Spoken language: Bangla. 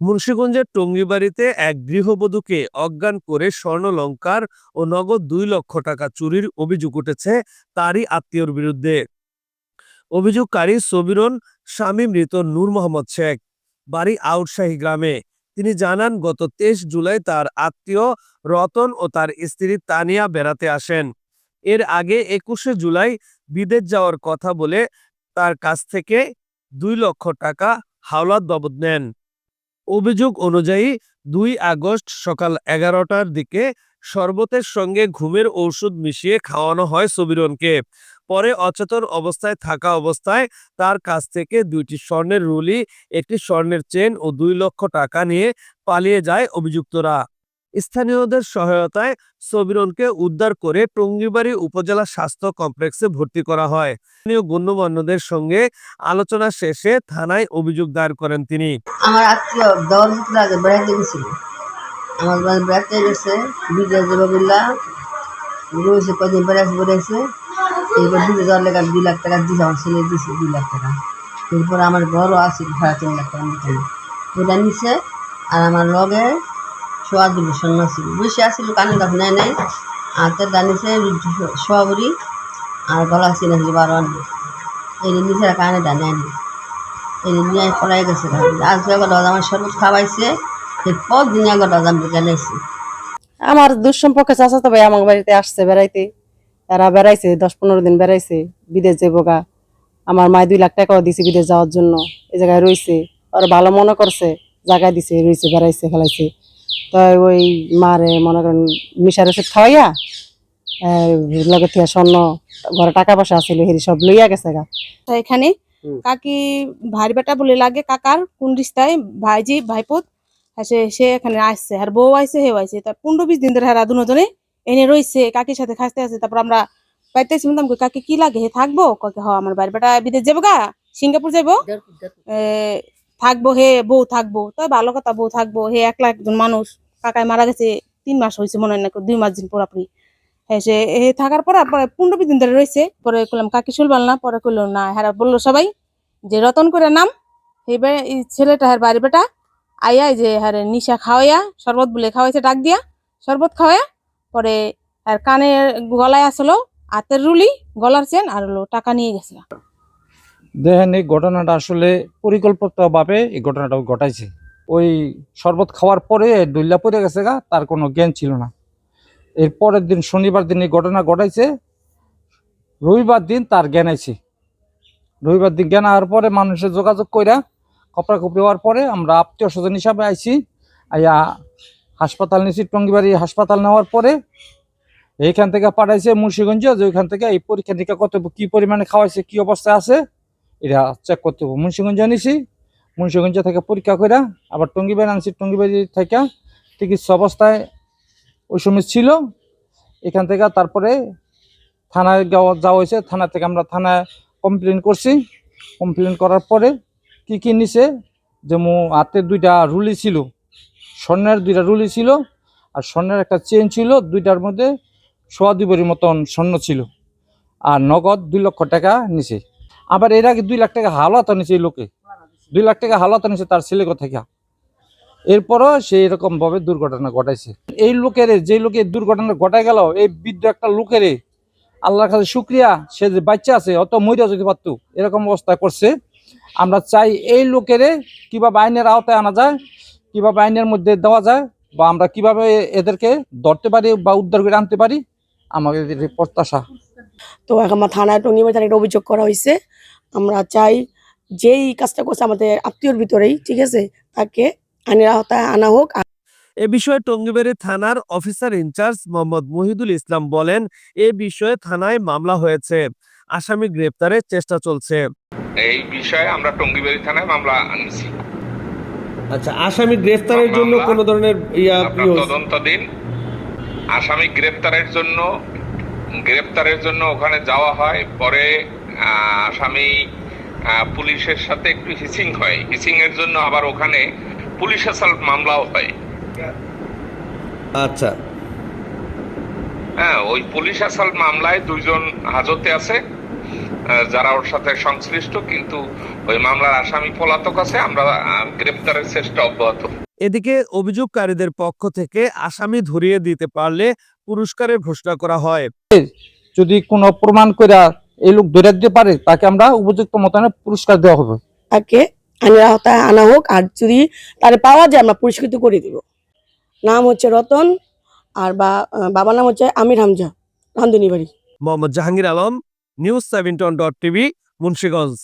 মুন্সিগঞ্জের টঙ্গিবাড়িতে এক গৃহবধূকে অজ্ঞান করে স্বর্ণলঙ্কার ও নগদ দুই লক্ষ টাকা চুরির অভিযোগ উঠেছে তারই আত্মীয়র বিরুদ্ধে। অভিযোগকারী সবিরন, স্বামী মৃত নূর মোহাম্মদ শেখ, বাড়ি আউটশাহী গ্রামে। তিনি জানান, গত তেইশ জুলাই তার আত্মীয় রতন ও তার স্ত্রী তানিয়া বেড়াতে আসেন। এর আগে একুশে জুলাই বিদেশ যাওয়ার কথা বলে তার কাছ থেকে দুই লক্ষ টাকা হাওলাত বাবদ নেন। অভিযোগ অনুযায়ী দুই আগস্ট সকাল এগারোটার দিকে শরবতের সঙ্গে ঘুমের ঔষধ মিশিয়ে খাওয়ানো হয় সবিরনকে। পরে অচেতন অবস্থায় থাকা অবস্থায় তার কাছ থেকে দুইটি স্বর্ণের রুলি, একটি স্বর্ণের চেন ও দুই লক্ষ টাকা নিয়ে পালিয়ে যায় অভিযুক্তরা। স্থানীয়দের সহায়তায় সবিরনকে উদ্ধার করে টঙ্গিবাড়ি উপজেলা স্বাস্থ্য কমপ্লেক্সে ভর্তি করা হয়। স্থানীয় গণ্যমান্যদের সঙ্গে আলোচনা শেষে থানায় অভিযোগ দায়ের করেন তিনি। আমার আত্মীয় আগে গেছিল। আমার বাড়ি বেড়াতে গেছে রয়েছে কদিন লেগে দুই লাখ টাকা দিয়েছে আমার ছেলে দিয়েছে দুই লাখ টাকা। এরপর আমার ঘরও আছে, ভাড়া তিন লাখ টাকা ওটা নিছে, আর আমার লগে সোয়া দুটো স্বর্ণ ছিল বেশি আসছিল কানে কাপ নেয় নাই। হাতে দানিছে সোয়া বুড়ি আর গলা ছিল বারো আনবে এই নিচে কানে দা নেয়নি এই নিয়ে পলাই গেছে আজ এগারো আমার শরবত খাওয়াইছে। এরপর জানাইছি আমার দুঃসম্পর্কে চাচা তো ভাই আমার বাড়িতে আসছে বেড়াইতে। তারা বেড়াইছে, দশ পনেরো দিন বেড়াইছে। বিদেশ যাব গা। আমার মায় দুই লাখ টাকাও দিছে বিদেশ যাওয়ার জন্য। এই জায়গায় রয়েছে আর ভালো মনে করছে। জায়গায় দিছে রয়েছে বেড়াইছে খেলাইছে তো ওই মারে মনে করেন মিশার ওষুধ খাওয়াইয়া আহ, লগে থেকে স্বর্ণ ঘরে টাকা পয়সা আছিল হেরি সব লইয়া গেছে গা। তো এখানে কাকি ভাই বেটা বলে লাগে কাকার কোন রিস্তায় ভাইজি ভাইপুত সে সে এখানে আসছে আর বউ আইছে হেও আইছে। তার পনেরো বিশ দিন ধরে হারা দুজনে এনে রইছে কাকির সাথে খাসতে আছে। তারপর আমরা পাইতেছি বলতাম কাকি কি লাগে? হে থাকব? কাকে হ আমার বাড়ি বেটা বিদেশ যাব গা সিঙ্গাপুর যাব এ, থাকব হে, বউ থাকব। তাই ভালো কথা, বউ থাকব। হে, একলা একজন মানুষ। কাকায় মারা গেছে, তিন মাস হয়েছে মনে হয় দুই মাস দিন পুরাপুরি হ্যাঁ সে এ থাকার পরে পরে পনেরো দিন ধরে রয়েছে। পরে করলাম কাকি শুনবাল না? পরে করল না হ্যাঁ বলল সবাই যে রতন করে নাম এবার এই ছেলেটা হ্যাঁ বাড়ি বেটা, আইয়া যে হ্যাঁ নিশা খাওয়াইয়া, শরবত বলে খাওয়াইছে, ডাক দিয়া, শরবত খাওয়াইয়া, পরে আর কানে গলায় আসলো, হাতের রুলি, গলার চেন, আর টাকা নিয়ে গেছে। দেখেন, এই ঘটনাটা আসলে পরিকল্পিতভাবে এই ঘটনাটা ঘটাইছে। ওই শরবত খাওয়ার পরে ডুল্লা পড়ে গেছে গা, তার কোনো জ্ঞান ছিল না। এর পরের দিন, শনিবার দিন এই ঘটনা ঘটাইছে। রবিবার দিন তার জ্ঞান আইছে। রবিবার দিন জ্ঞান হওয়ার পরে মানুষের যোগাযোগ কইরা কপড়ি হওয়ার পরে আমরা আত্মীয় স্বজন হিসাবে আইছি। আইয়া হাসপাতাল নিয়েছি টঙ্গিবাড়ি হাসপাতাল নেওয়ার পরে এইখান থেকে পাঠাইছে মুন্সিগঞ্জ, যে ওইখান থেকে এই পরীক্ষা নিরীক্ষা কত, কী পরিমাণে খাওয়াইছে, কি অবস্থায় আছে। এটা চেক করতে হবে। মুন্সিগঞ্জ আনিছি, মুন্সিগঞ্জ থেকে পরীক্ষা করে আবার টঙ্গিবাড়ি আনছি। টঙ্গিবাড়ি থেকে চিকিৎসা অবস্থায় ওই সময় ছিল। এখান থেকে তারপরে থানায় যাওয়া হয়েছে। থানা থেকে আমরা থানায় কমপ্লেন করছি। কমপ্লেন করার পরে কি কি নিছে? যেমন হাতে দুইটা রুলি ছিল। স্বর্ণের দুইটা রুলি ছিল আর স্বর্ণের একটা চেন ছিল। দুইটার মধ্যে সোয়া দুই মতন স্বর্ণ ছিল। আর নগদ দুই লক্ষ টাকা নিছে। আবার এর আগে দুই লাখ টাকা হাওলাত নিছে এই লোকে। দুই লাখ টাকা হাওলাত নিছে তার ছেলে থেকে? এরপরও সে এরকম ভাবে দুর্ঘটনা ঘটাইছে। এই লোকের যে লোকে দুর্ঘটনা ঘটাই গেল, এই বৃদ্ধ একটা লোকের, আল্লাহর কাছে শুক্রিয়া, সে যে বাচ্চা আছে, অত মরিয়া যদি পারতো, এরকম অবস্থা করছে। আমরা চাই এই লোকের কীভাবে আইনের আওতায় আনা যায়, কীভাবে আইনের মধ্যে দেওয়া যায়, বা আমরা কীভাবে এদেরকে ধরতে পারি বা উদ্ধার করে আনতে পারি, আমাদের প্রত্যাশা। তো এখন আমার থানায় টঙ্গিমারি থানায় একটা অভিযোগ করা হয়েছে। আমরা চাই যেই কাজটা করছে আমাদের আত্মীয়র ভিতরেই ঠিক আছে? তাকে আইনের আওতায় আনা হোক। এ বিষয়ে টঙ্গিবাড়ি থানার officer in charge Mohammad Mohidul Islam বলেন এ বিষয়ে থানায় মামলা হয়েছে। আসামি গ্রেপ্তারের চেষ্টা চলছে। এই বিষয়ে আমরা টঙ্গিবাড়ি থানায় মামলা আনছি। আচ্ছা আসামি গ্রেফতারের জন্য কোন ধরনের ইয়া আপনার তদন্তাধীন। আসামি গ্রেপ্তারের জন্য গ্রেপ্তারের জন্য ওখানে যাওয়া হয়। পরে আহ, আসামি আহ, পুলিশের সাথে একটু হিসিং হয়। হিসিং এর জন্য আবার ওখানে পুলিশ অ্যাসাল্ট মামলাও হয়। আচ্ছা। হ্যাঁ ওই পুলিশ অ্যাসাল্ট মামলায় দুইজন হাজতে আছে যারা ওর সাথে সংশ্লিষ্ট কিন্তু ওই মামলার আসামি পলাতক আছে। আমরা গ্রেপ্তারের চেষ্টা অব্যাহত। এদিকে অভিযোগকারীদের পক্ষ থেকে আসামি ধরিয়ে দিতে পারলে পুরস্কারের ঘোষণা করা হয়। যদি কোনো প্রমাণ করে এই লোক ধরে দিতে পারে তাকে আমরা উপযুক্ত মতনে পুরস্কার দেওয়া হবে। তাকে আনা হোক আর যদি তার পাওয়া যায় আমরা পুরস্কৃত করে দিব। নাম হচ্ছে রতন আর বাবার নাম হচ্ছে আমির Hamza Randhuni Bari Mohammad Jahangir Alam news সেভেন্টন dot TV Munshiganj.